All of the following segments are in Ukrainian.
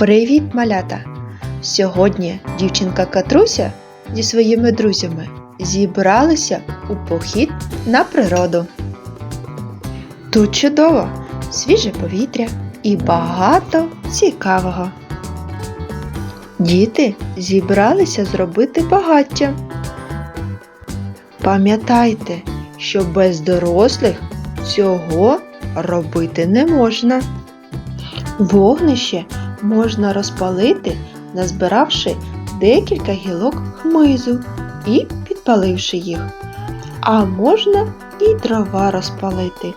Привіт, малята! Сьогодні дівчинка Катруся зі своїми друзями зібралися у похід на природу. Тут чудово, свіже повітря і багато цікавого. Діти зібралися зробити багаття. Пам'ятайте, що без дорослих цього робити не можна. Вогнище можна розпалити, назбиравши декілька гілок хмизу і підпаливши їх. А можна і дрова розпалити.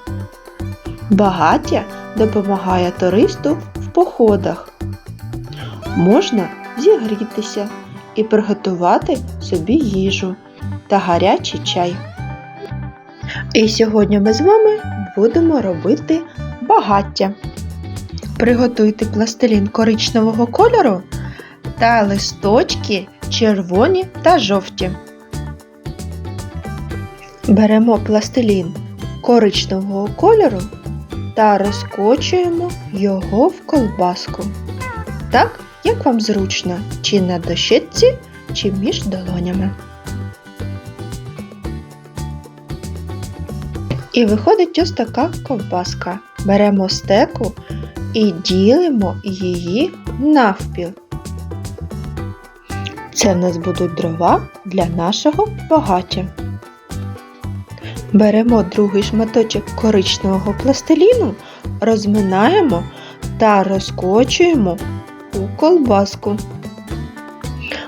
Багаття допомагає туристу в походах. Можна зігрітися і приготувати собі їжу та гарячий чай. І сьогодні ми з вами будемо робити багаття. Приготуйте пластилін коричневого кольору та листочки червоні та жовті. Беремо пластилін коричневого кольору та розкочуємо його в колбаску. Так, як вам зручно, чи на дощечці, чи між долонями. І виходить ось така ковбаска. Беремо стеку і ділимо її навпіл. Це в нас будуть дрова для нашого багаття. Беремо другий шматочок коричневого пластиліну, розминаємо та розкочуємо у колбаску.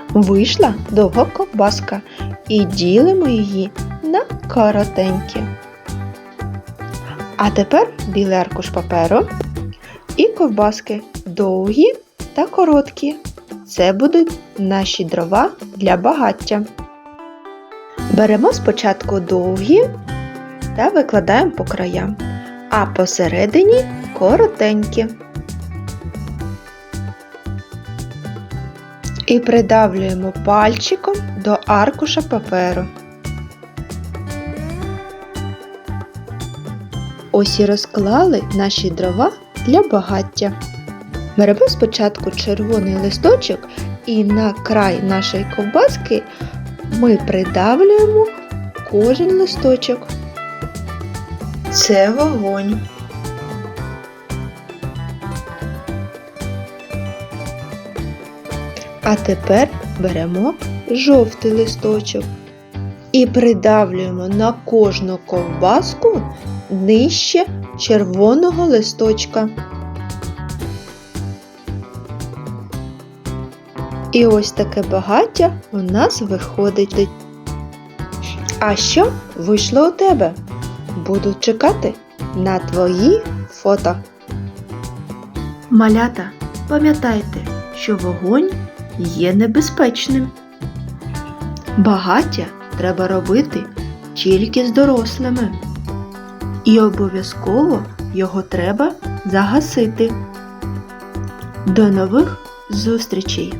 Вийшла довга ковбаска і ділимо її на коротенькі. А тепер білий аркуш паперу і ковбаски довгі та короткі. Це будуть наші дрова для багаття. Беремо спочатку довгі та викладаємо по краям, а посередині коротенькі. І придавлюємо пальчиком до аркуша паперу. Ось і розклали наші дрова для багаття. Беремо спочатку червоний листочок і на край нашої ковбаски ми придавлюємо кожен листочок. Це вогонь. А тепер беремо жовтий листочок і придавлюємо на кожну ковбаску нижче червоного листочка. І ось таке багаття у нас виходить. А що вийшло у тебе? Буду чекати на твої фото. Малята, пам'ятайте, що вогонь є небезпечним. Багаття треба робити тільки з дорослими. І обов'язково його треба загасити. До нових зустрічей!